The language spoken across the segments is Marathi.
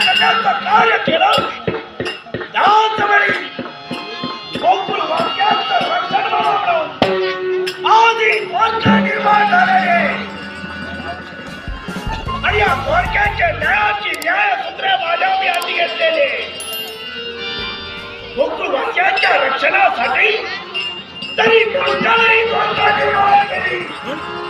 करण्याचं कार्य केलं गोकुल वाक्याचं रक्षण म्हणून आधी निर्माण झालेले आणि या थोडक्याच्या न्यायाची न्याय सूत्र माझ्या गोकुल वाक्याच्या रक्षणासाठी तरी कोणत्याही कोणता निर्माण केली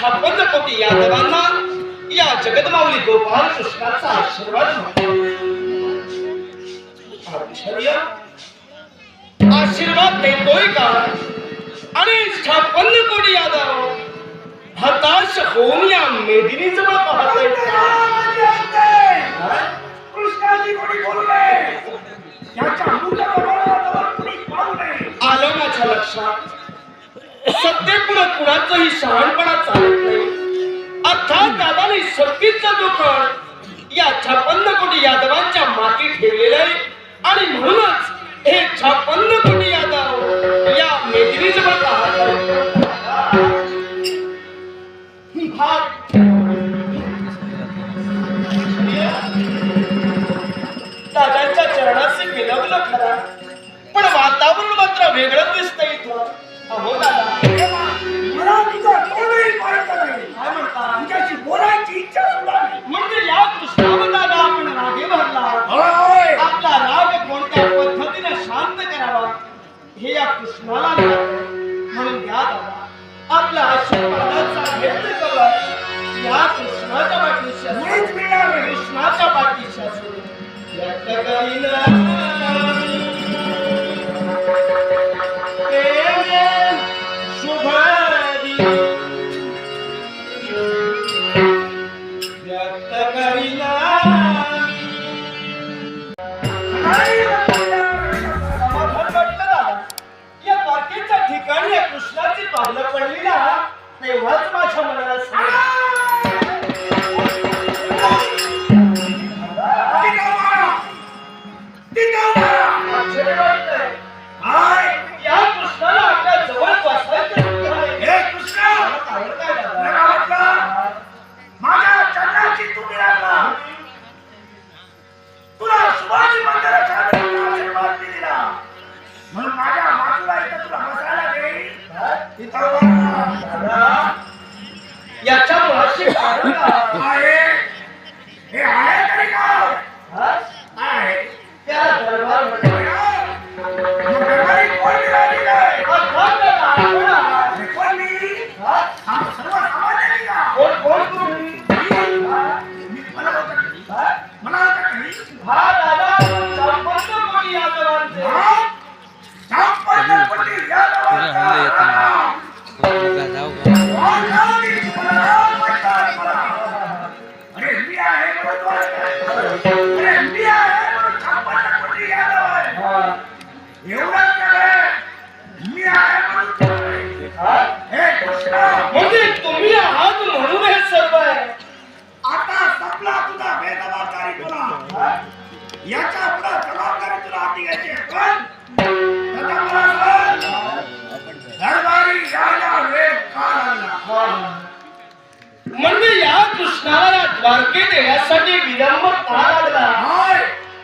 छप्पन्न कोटी यादवांना या जगदमाऊली गोपाल कृष्णाचा आशीर्वाद आशीर्वाद देतोय का? आणि छप्पन्न कोटी यादव हताश होऊन या मेदिनी जमा पाहतोय. आलं माझ्या लक्षात. सत्तेपुढे कुणाचंही शहाणपणा चालत नाही. अर्थात दादाने शक्तीचा जो कण या छापन्न कोटी यादवांच्या माती ठेवलेला आहे. आणि म्हणूनच हे छापन्न म्हणजे तुम्ही आहात म्हणून हे सर्व आहे. आता संपला तुझा बेजबाबदारीपणा याच्यापुढे जबाबदारी तुला हाती घ्यायची. पण दरबारी? म्हणजे या कृष्णाला या द्वारकेत येण्यासाठी विलंब का लागला?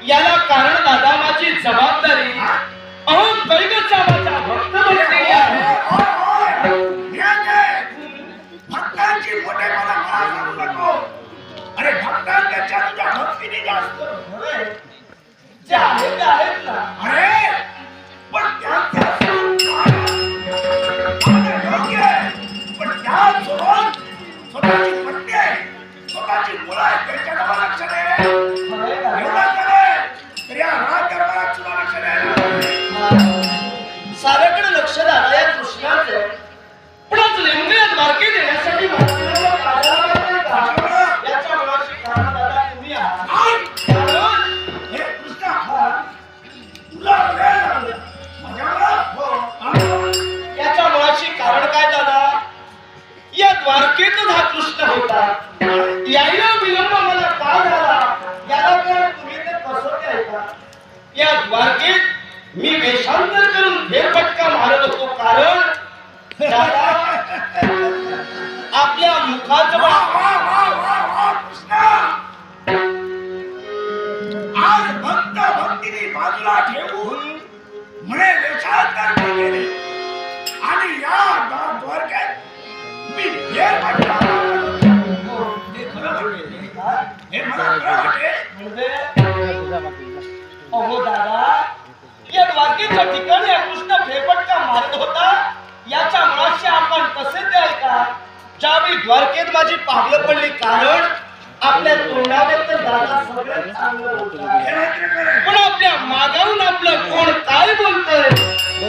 याला कारण दादा माझी जबाबदारी. अहो दादा या द्वारकेच्या ठिकाणी हा कृष्ण फेरफटका मारत होता. याच्या मुळाशी आपण कसे ते ऐका ज्यावेळी द्वारकेत माझी पावलं पडली कारण आपल्या तोंडावर तर दादा सगळं चांगलं पण आपल्या मागावून आपलं कोण काय बोलतंय?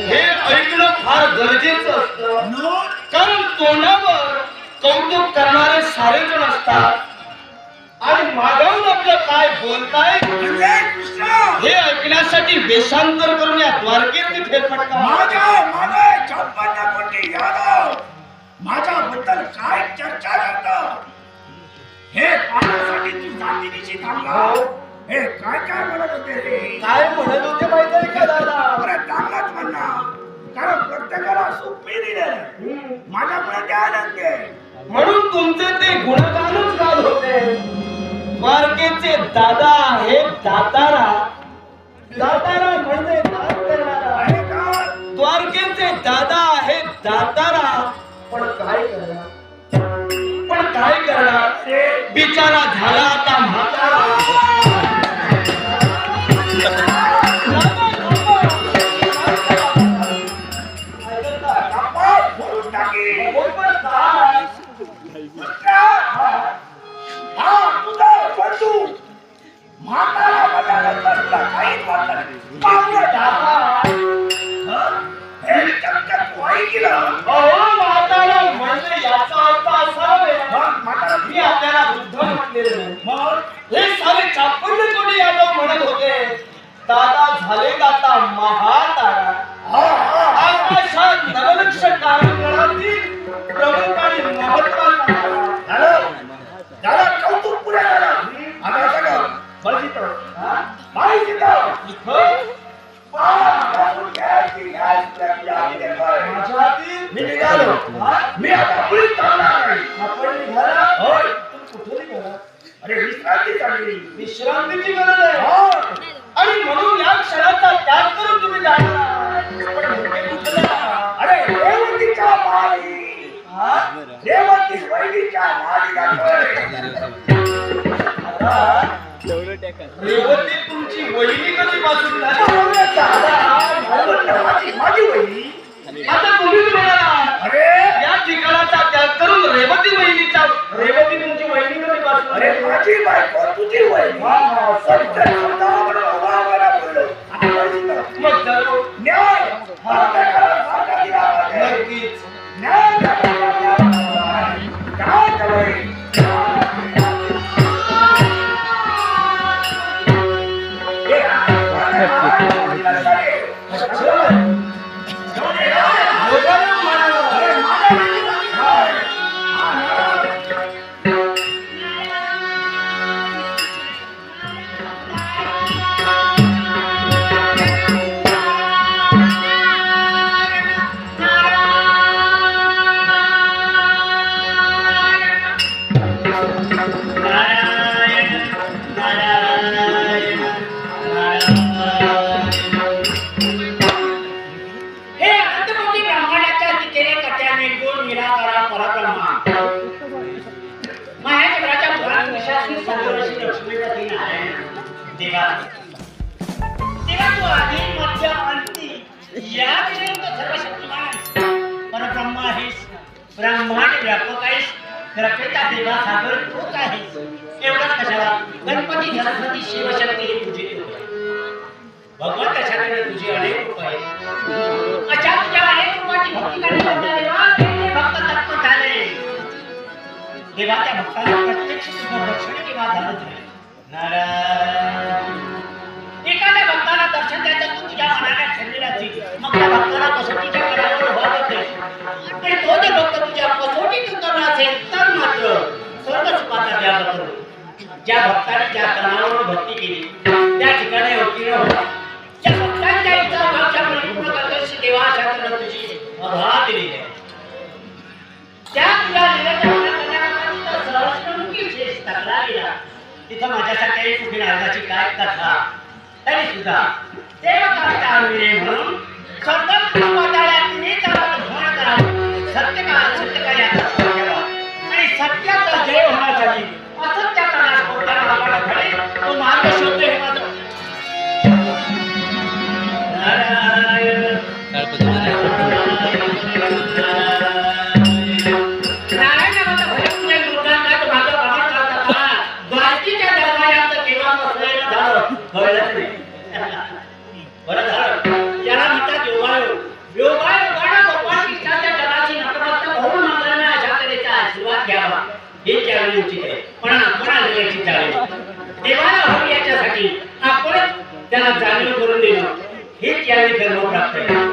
हे ऐकणं फार गरजेचं असतं. म्हणून कारण तोंडावर कौतुक करणारे सारे जण असतात. आणि मागाहून आपलं काय बोलताय? हे ऐकण्यासाठी वेषांतर करून या द्वारकेत फेरफटका. माझ्या मागे छप्पन्न कोटी यादव माझ्याबद्दल काय चर्चा करतात हे पाहण्यासाठी तू जातीनिशी थांबला? हे. काय काय म्हणत होते रे? काय म्हणत होते माहिती आहे का दादा? अरे चांगलाच म्हणणार कारण प्रत्येकाला मी दिलं. माझ्यामुळे ते आनंद म्हणून तुमचे ते गुणगानच गात होते. द्वारकेचे दादा आहेत. दातारा. दातारा म्हणजे दान करणारा? द्वारकेचे दादा आहेत. दातारा. पण काय करणार? पण काय करणार? बिचारा झाला आता म्हातारा. मी निघालो हा? मी आता पुढे चालणार नाही. आपण निघाला होय. पण कुठे निघाला अरे विश्रांती चांगली विश्रांतीची गरज आहे. आणि म्हणून या क्षणाचा त्याग करून तुम्ही जाणार? अरे रेवतीच्या हा? रेवती वैलीच्या माली रेवती तुमची वहिनी माझी वहिनी आता तुम्हीच म्हणाला अरे या ठिकाणाचा त्याग करून रेवती वहिनीचा रेवती किंवा त्या भक्ताला प्रत्यक्ष दर्शन केव्हा झालं नारायण. एखाद्या भक्ताला दर्शन द्यायचं तू तुझ्या मनाच्या शरीराची मग त्या भक्ताला कसोटीच्या कडावर उभा तो जर भक्त तुझ्या कसोटीत उतरला असेल तर मात्र ज्या भक्ताने ज्या तणावावर भक्ती केली त्या ठिकाणी उत्तीर्ण त्या परिपूर्ण देवा तुझी दिलेली आहे. त्या तुझ्या तिथं माझ्यासारख्याही कुठे नारदाची काय कथा? तरी सुद्धा ते म्हणून स्वतंत्र चालेल देवाला करून देणं. हेच यावेळी धर्म प्राप्त आहे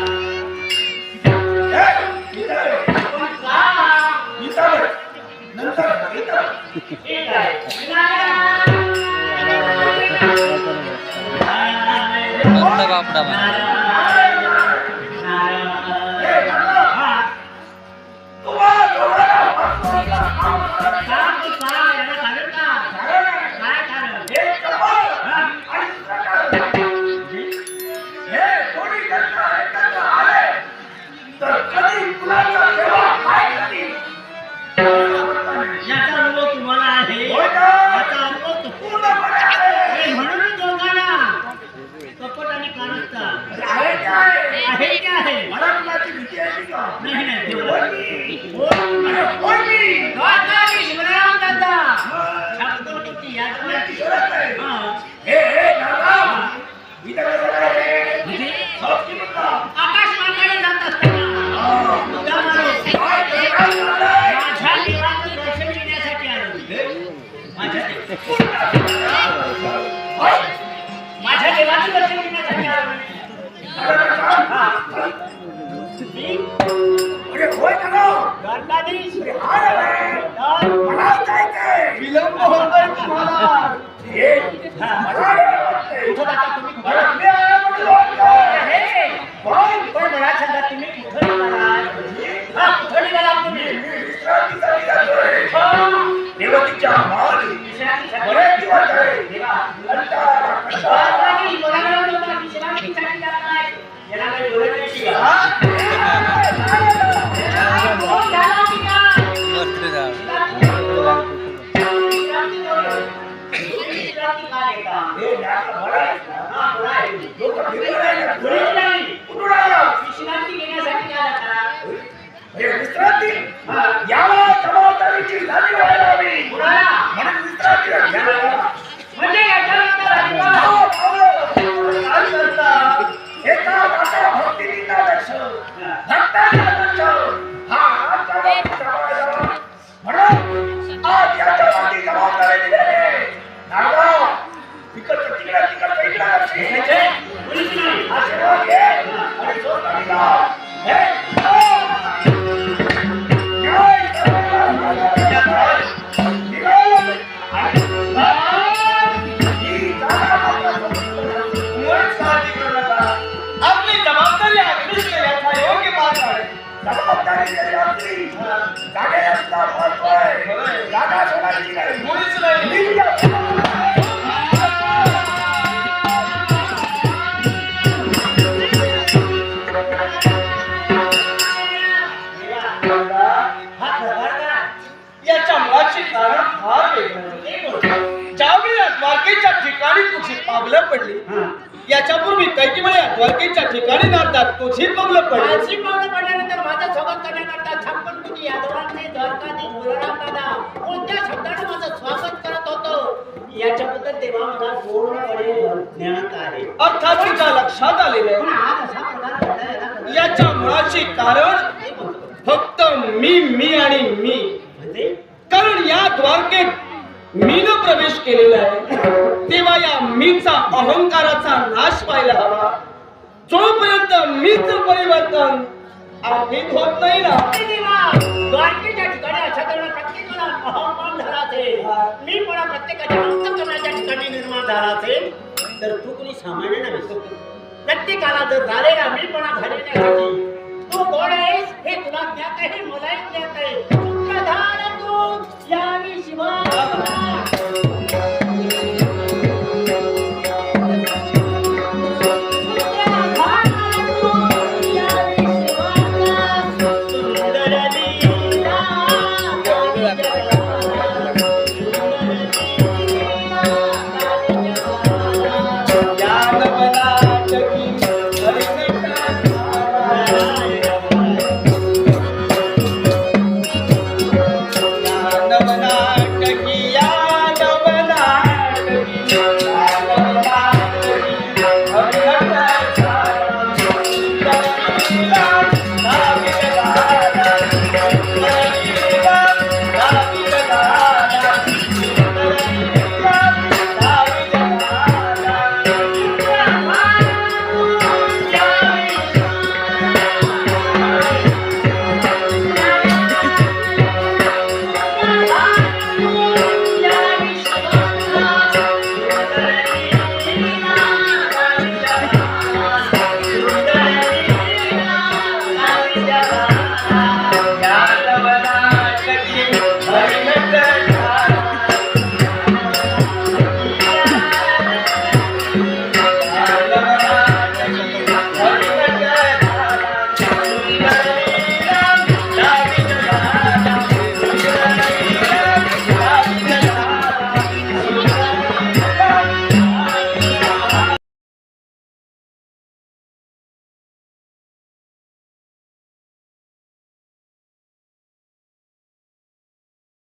দাবায় द्वारकाधीश. अरे हा बरं आहे. लोकं फिरत नाही का? बोलत नाही. कुठून आला? विश्रांती घेण्यासाठी काय जाता? अरे विश्रांती मुळाचे कारण फार वेगळं. ज्यावेळी द्वारकेच्या ठिकाणी तुझी पावलं पडली. याच्यापूर्वी कैकीमुळे या द्वारकेच्या ठिकाणी नारदात तुझी पावलं पडली माझी पावलं पडल्यानंतर माझं स्वागत करण्याकरता छप्पनपैकी यादवांचे द्वारकाधीश बलराम दादा कोणत्या शब्दाने माझं स्वागत करत होतो याच्याबद्दल तेव्हा मला पूर्णपणे ज्ञात आहे अर्थात तुझ्या लक्षात आलेलं आहे. याच्या मुळाचे कारण. फक्त मी मी आणि मी म्हणजे कारण या द्वारकेत मीन प्रवेश केलेला आहे. तेव्हा या मीचा अहंकाराचा नाश व्हायला हवा. जोपर्यंत मीच परिवर्तन आम्हीच होत नाही ना. द्वारकेच्या ठिकाणी अशा प्रत्येकाला अहंमान झाला असेल मी पण प्रत्येकाच्या अंतकरणाच्या ठिकाणी निर्माण झाला असेल तर तू कोणी सामान्य नाही प्रत्येकाला जर झालेला मी पण घालण्यासाठी तू कोण आहेस? हे तुला ज्ञात आहे मलाही ज्ञात आहे. प्रधान तू यावी शिवा